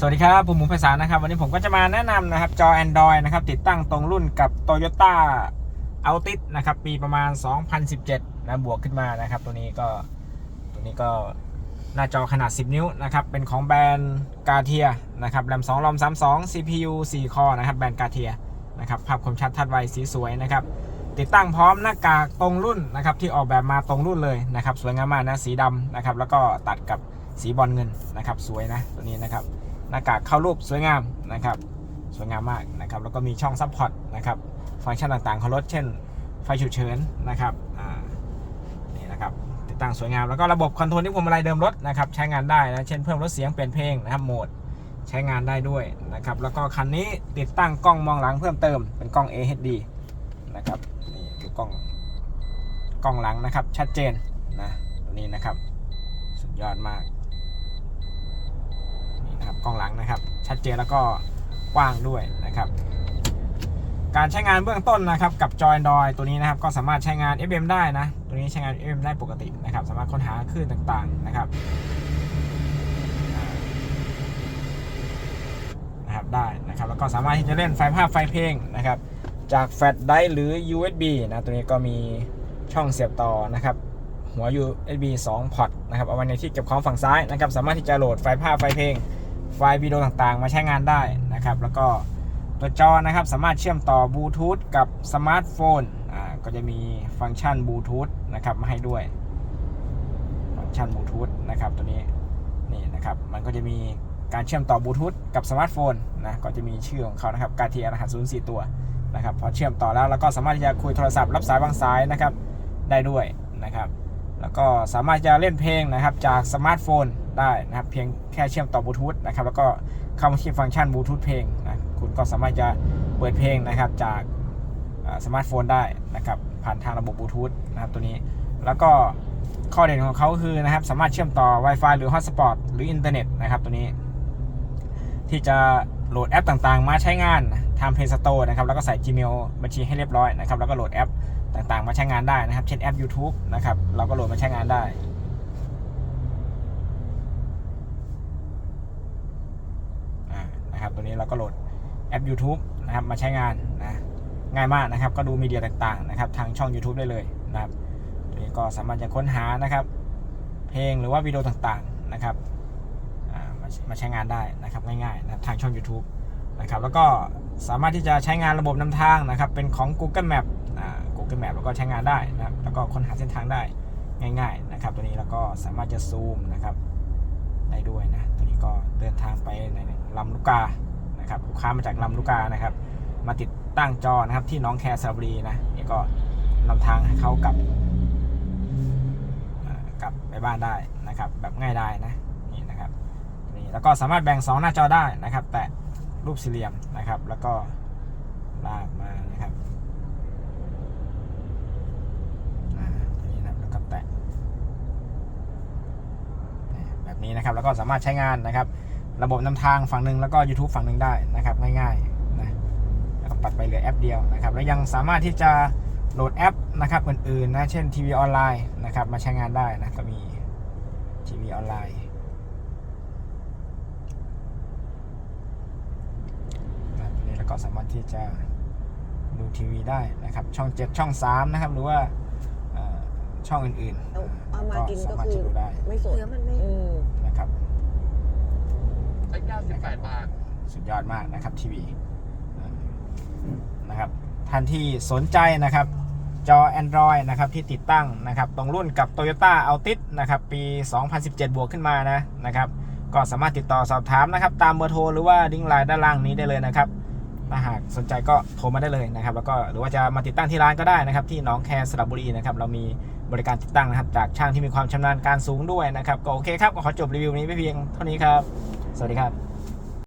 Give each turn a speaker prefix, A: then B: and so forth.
A: สวัสดีครับ ผมหมูไพศานะครับ วันนี้ผมก็จะมาแนะนำนะครับจอ Android นะครับ ติดตั้งตรงรุ่นกับ Toyota Altis นะครับ ปีประมาณ 2017 นะ บวกขึ้นมานะครับ ตัวนี้ก็ตัวนี้ก็หน้าจอขนาด 10 นิ้วนะครับ เป็นของแบรนด์กาเทียนะครับแรม2รอม32 CPU 4 คอนะครับ แบรนด์กาเทียนะครับภาพคมชัดทัดไวสีสวยนะครับ ติดตั้งพร้อมหน้ากากตรงรุ่นนะครับ ที่ออกแบบมาตรงรุ่นเลยนะครับ สวยงามมากนะสีดำนะครับ แล้วก็ตัดกับสีบอลเงินนะครับ สวยนะตัวนี้นะครับ หน้ากากเข้ารูปสวยงามนะครับ สวยงามมากนะครับ แล้วก็มีช่องซัพพอร์ตนะครับ ฟังก์ชันต่างๆของรถเช่น ไฟฉุกเฉินนะครับนี่นะครับติดตั้งสวยงาม แล้วก็ระบบคอนโทรลที่พวงมาลัยเดิมรถนะครับ ใช้งานได้นะ เช่นเพิ่มลดเสียงเปลี่ยนเพลงนะครับโหมดใช้งานได้ด้วยนะครับ แล้วก็คันนี้ติดตั้งกล้องมองหลังเพิ่มเติมเป็นกล้อง AHD นะครับนี่ดูกล้องกล้องหลังนะครับชัดเจนนะตัวนี้นะครับ สุดยอดมาก นี่นะครับกล้องหลังนะครับ ชัดเจนแล้วก็กว้างด้วยนะครับการใช้งานเบื้องต้นนะครับกับจอ Android ตัวนี้นะครับก็สามารถใช้งาน FM ได้นะ ตัวนี้ใช้งาน FM ได้ปกตินะครับ สามารถค้นหาคลื่นต่างๆนะครับนะครับได้นะครับแล้วก็สามารถที่จะเล่นไฟล์ภาพไฟล์เพลงนะครับ จากแฟลชไดร์หรือ USB นะตัวนี้ก็มีช่องเสียบต่อนะครับ หัว USB 2พอร์ตนะครับเอาไว้ในที่เก็บของฝั่งซ้ายนะครับ สามารถที่จะโหลดไฟล์ภาพไฟล์เพลง ไฟล์วิดีโอต่างๆ มาใช้งานได้นะครับ แล้วก็ตัวจอนะครับสามารถเชื่อมต่อบลูทูธกับสมาร์ทโฟนอ่าก็จะมีฟังก์ชันบลูทูธนะครับมาให้ด้วย ฟังก์ชันบลูทูธนะครับตัวนี้นี่นะครับมันก็จะมีการเชื่อมต่อบลูทูธกับสมาร์ทโฟนนะก็จะมีชื่อของเขานะครับการทีรหัส04ตัวนะครับพอเชื่อมต่อแล้วแล้วก็สามารถที่จะคุยโทรศัพท์รับสายวางสายนะครับได้ด้วยนะครับ แล้วก็สามารถจะเล่นเพลงนะครับจากสมาร์ทโฟน ได้นะครับ เพียงแค่เชื่อมต่อบลูทูธนะครับ แล้วก็เข้ามาที่ฟังก์ชันบลูทูธเพลงนะคุณก็สามารถจะเปิดเพลงนะครับจากสมาร์ทโฟนได้นะครับ ผ่านทางระบบบลูทูธนะครับตัวนี้ แล้วก็ข้อเด่นของเขาคือนะครับ สามารถเชื่อมต่อ Wi-Fi หรือ Hotspot หรืออินเทอร์เน็ตนะครับตัวนี้ ที่จะโหลดแอปต่างๆ มาใช้งานทาง Play Store นะครับ แล้วก็ใส่ Gmail บัญชีให้เรียบร้อยนะครับ แล้วก็โหลดแอปต่างๆ มาใช้งานได้นะครับ เช่นแอป YouTube นะครับ เราก็โหลดมาใช้งานได้ อ่านะครับ ตัวนี้เราก็โหลดแอป YouTube นะครับมาใช้งานนะง่ายมากนะครับ ก็ดูมีเดียต่างๆนะครับทางช่อง YouTube ได้เลยนะครับตัวนี้ก็สามารถจะค้นหานะครับ เพลงหรือว่าวิดีโอต่างๆนะครับมามาใช้งานได้นะครับง่ายๆนะครับทางช่อง YouTube นะครับแล้วก็สามารถที่จะใช้งานระบบนำทางนะครับ เป็นของ Google Map Google Map แล้วก็ใช้งานได้นะครับ แล้วก็ค้นหาเส้นทางได้ง่าย ๆนะครับ ตัวนี้แล้วก็สามารถจะซูมนะครับได้ด้วยนะ ตัวนี้ก็เดินทางไปในลำลูกกา นะครับลูกค้ามาจากลำลูกกานะครับ มาติดตั้งจอนะครับ ที่น้องแคสระบุรีนะนี่ก็นำทางให้เขากลับกลับไปบ้านได้นะครับ แบบง่ายได้นะนี่นะครับนี่แล้วก็สามารถแบ่ง 2 หน้าจอได้นะครับ แตะรูปสี่เหลี่ยมนะครับ แล้วก็ลากมานะครับนี้นะครับแล้วก็แตะแบบนี้นะครับแล้วก็สามารถใช้งานนะครับ ระบบนำทางฝั่งหนึ่งแล้วก็ YouTube ฝั่งหนึ่งได้นะครับ ง่ายๆนะแล้วก็ปัดไปเหลือแอปเดียวนะครับ แล้วยังสามารถที่จะโหลดแอปนะครับอื่นๆนะเช่นทีวีออนไลน์นะครับมาใช้งานได้นะก็มีทีวีออนไลน์นะครับนี่แล้วก็สามารถที่จะดูทีวีได้นะครับ ช่อง 7 ช่อง 3 นะครับ หรือว่าเอ่อช่องอื่น
B: เอาเอามากิน
A: สา
B: ก็
A: มารถ
B: คื
A: จะ
B: อ
A: ดูได้
B: ไม่สด
A: 18 บา
C: ท
A: สุดยอดมากนะครับทีวีนะครับท่านที่สนใจนะครับจอ Android นะครับที่ติดตั้งนะครับตรงรุ่นกับ Toyota a l t i s นะครับปี 2017 บวกขึ้นมานะนะครับก็สามารถติดต่อสอบถามนะครับตามเบอร์โทรหรือว่าดิ้งไลน์ด้านล่างนี้ได้เลยนะครับถ้าหากสนใจก็โทรมาได้เลยนะครับ แล้วก็หรือว่าจะมาติดตั้งที่ร้านก็ได้นะครับ ที่หนองแคสระบุรีนะครับเรามีบริการติดตั้งนะครับ จากช่างที่มีความชำนาญการสูงด้วยนะครับ ก็โอเคครับ ก็ขอจบรีวิวนี้ไปเพียงเท่านี้ครับ สวัสดีครับ